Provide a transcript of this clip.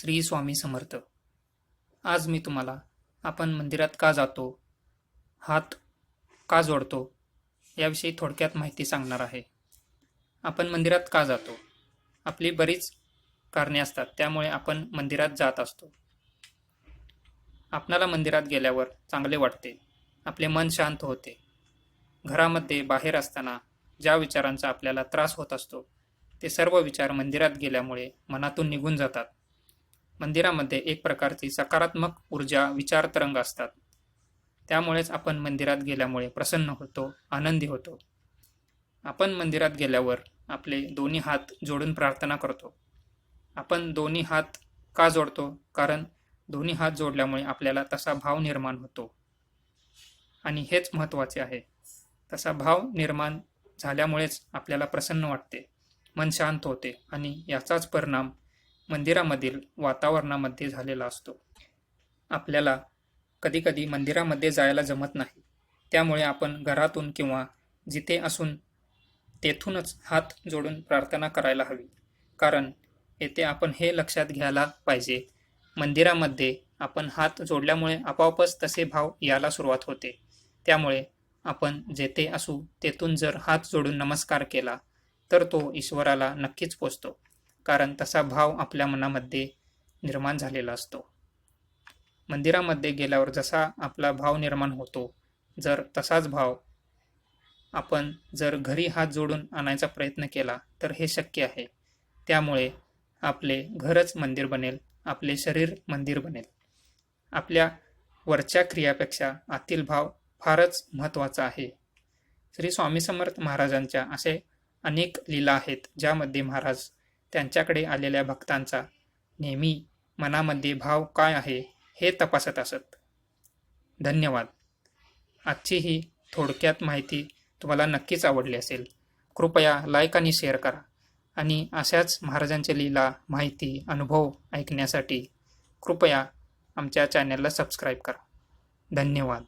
श्री स्वामी समर्थ. आज मी तुम्हाला आपण मंदिरात का जातो हात का जोडतो याविषयी थोडक्यात माहिती सांगणार आहे. आपण मंदिरात का जातो? आपली बरीच कारणे असतात त्यामुळे आपण मंदिरात जात असतो. आपणाला मंदिरात गेल्यावर चांगले वाटते आपले मन शांत होते. घरामध्ये बाहेर असताना ज्या विचारांचा आपल्याला त्रास होत असतो ते सर्व विचार मंदिरात गेल्यामुळे मनातून निघून जातात. मंदिरामध्ये एक प्रकारची सकारात्मक ऊर्जा विचार तरंग असतात. त्यामुळेच आपण मंदिरात गेल्यामुळे प्रसन्न होतो आनंदी होतो. आपण मंदिरात गेल्यावर आपले दोन्ही हात जोडून प्रार्थना करतो. आपण दोन्ही हात का जोडतो? कारण दोन्ही हात जोडल्यामुळे आपल्याला तसा भाव निर्माण होतो. आणि हेच महत्त्वाचे आहे. तसा भाव निर्माण झाल्यामुळेच आपल्याला प्रसन्न वाटते. मन शांत होते आणि याचाच परिणाम मंदिरामधील वातावरणामध्ये झालेला असतो. आपल्याला कधीकधी मंदिरामध्ये जायला जमत नाही. त्यामुळे आपण घरातून किंवा जिथे असून तेथूनच हात जोडून प्रार्थना करायला हवी. कारण येथे आपण हे लक्षात घ्यायला पाहिजे मंदिरामध्ये आपण हात जोडल्यामुळे आपोआपच तसे भाव यायला सुरुवात होते. त्यामुळे आपण जेथे असू तेथून जर हात जोडून नमस्कार केला तर तो ईश्वराला नक्कीच पोचतो. कारण तसा भाव आपल्या मनामध्ये निर्माण झालेला असतो. मंदिरामध्ये गेल्यावर जसा आपला भाव निर्माण होतो जर तसाच भाव आपण जर घरी हात जोडून आणायचा प्रयत्न केला तर हे शक्य आहे. त्यामुळे आपले घरच मंदिर बनेल आपले शरीर मंदिर बनेल. आपल्या वरच्या क्रियापेक्षा आतील भाव फारच महत्त्वाचा आहे. श्री स्वामी समर्थ महाराजांच्या असे अनेक लीला आहेत ज्यामध्ये महाराज त्यांच्याकडे आलेल्या भक्तांचा नेहमी मनामध्ये भाव काय आहे हे तपासत असत. धन्यवाद. आजची ही थोडक्यात माहिती तुम्हाला नक्कीच आवडली असेल. कृपया लाईक आणि शेअर करा. आणि अशाच महाराजांच्या लीला माहिती अनुभव ऐकण्यासाठी कृपया आमच्या चॅनलला सबस्क्राईब करा. धन्यवाद.